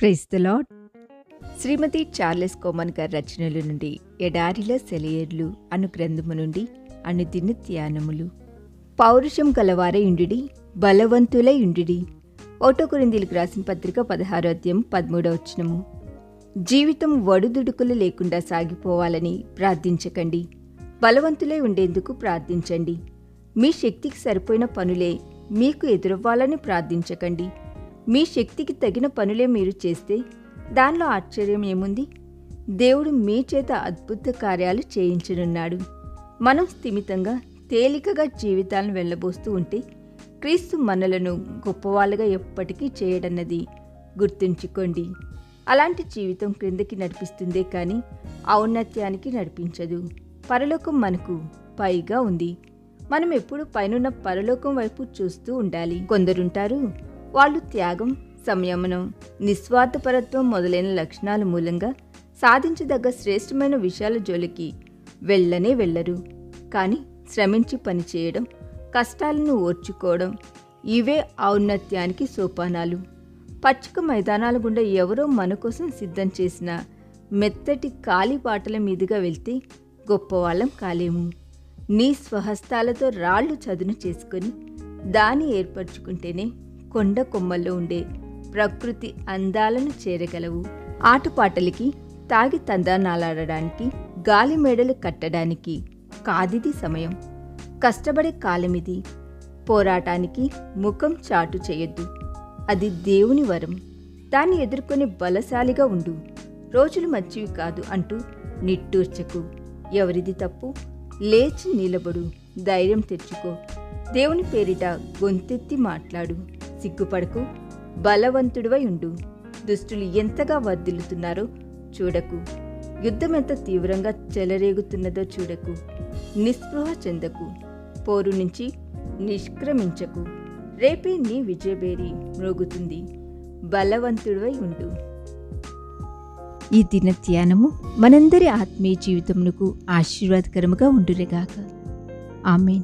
Praise the Lord Shrimati Charles Cowman గారి రచనల నుండి ఎడారిలో సెలయర్లు అను గ్రంథము నుండి అనుదిన ధ్యానములు పౌరుషం గలవారే ఇండిడి బలవంతులై ఇండిడి ఓటో కొరిందీలకు రాసిన పత్రిక పదహారో అధ్యాయం పదమూడవ వచనము. జీవితం వడుదుడుకులు లేకుండా సాగిపోవాలని ప్రార్థించకండి. బలవంతులై ఉండేందుకు ప్రార్థించండి. మీ శక్తికి సరిపోయిన పనులే మీకు ఎదురవ్వాలని ప్రార్థించకండి. మీ శక్తికి తగిన పనులే మీరు చేస్తే దానిలో ఆశ్చర్యం ఏముంది? దేవుడు మీ చేత అద్భుత కార్యాలు చేయించనున్నాడు. మనం స్థిమితంగా తేలికగా జీవితాలను వెళ్ళబోస్తూ ఉంటే క్రీస్తు మనలను గొప్పవాళ్ళుగా ఎప్పటికీ చేయడన్నది గుర్తుంచుకోండి. అలాంటి జీవితం క్రిందకి నడిపిస్తుందే కానీ ఔన్నత్యానికి నడిపించదు. పరలోకం మనకు పైగా ఉంది. మనం ఎప్పుడు పైనున్న పరలోకం వైపు చూస్తూ ఉండాలి. కొందరుంటారు వాళ్ళు త్యాగం సంయమనం నిస్వార్థపరత్వం మొదలైన లక్షణాల మూలంగా సాధించదగ్గ శ్రేష్టమైన విషయాల జోలికి వెళ్ళనే వెళ్ళరు. కానీ శ్రమించి పనిచేయడం కష్టాలను ఓర్చుకోవడం ఇవే ఔన్నత్యానికి సోపానాలు. పచ్చిక మైదానాల గుండా ఎవరో మన కోసం సిద్ధం చేసిన మెత్తటి కాలి పాటల మీదుగా వెళ్తే గొప్పవాళ్ళం కాలేము. నీ స్వహస్తాలతో రాళ్ళు చదును చేసుకొని దాన్ని ఏర్పరచుకుంటేనే కొండ కొమ్మల్లో ఉండే ప్రకృతి అందాలను చేరగలవు. ఆటపాటలకి తాగి తందానాలాడడానికి గాలి మేడలు కట్టడానికి కాదిది సమయం. కష్టపడే కాలమిది. పోరాటానికి ముఖం చాటు చేయొద్దు. అది దేవుని వరం. దాన్ని ఎదుర్కొని బలశాలిగా ఉండు. రోజులు మంచివి కాదు అంటూ నిట్టూర్చకు. ఎవరిది తప్పు? లేచి నిలబడు. ధైర్యం తెచ్చుకో. దేవుని పేరిట గొంతెత్తి మాట్లాడు. సిగ్గుపడకు బలవంతుడివై ఉండు దుష్టులు ఎంతగా వర్ధిల్లుతున్నారో చూడకు. యుద్ధం ఎంత తీవ్రంగా చెలరేగుతున్నదో చూడకు. నిస్పృహ చెందకు. పోరు నుంచి నిష్క్రమించకు. రేపే నీ విజయబేరి మ్రోగుతుంది. బలవంతుడివై ఉండు ఈ దిన ధ్యానము మనందరి ఆత్మీయ జీవితమునకు ఆశీర్వాదకరముగా ఉండురేగాక ఆమెన్.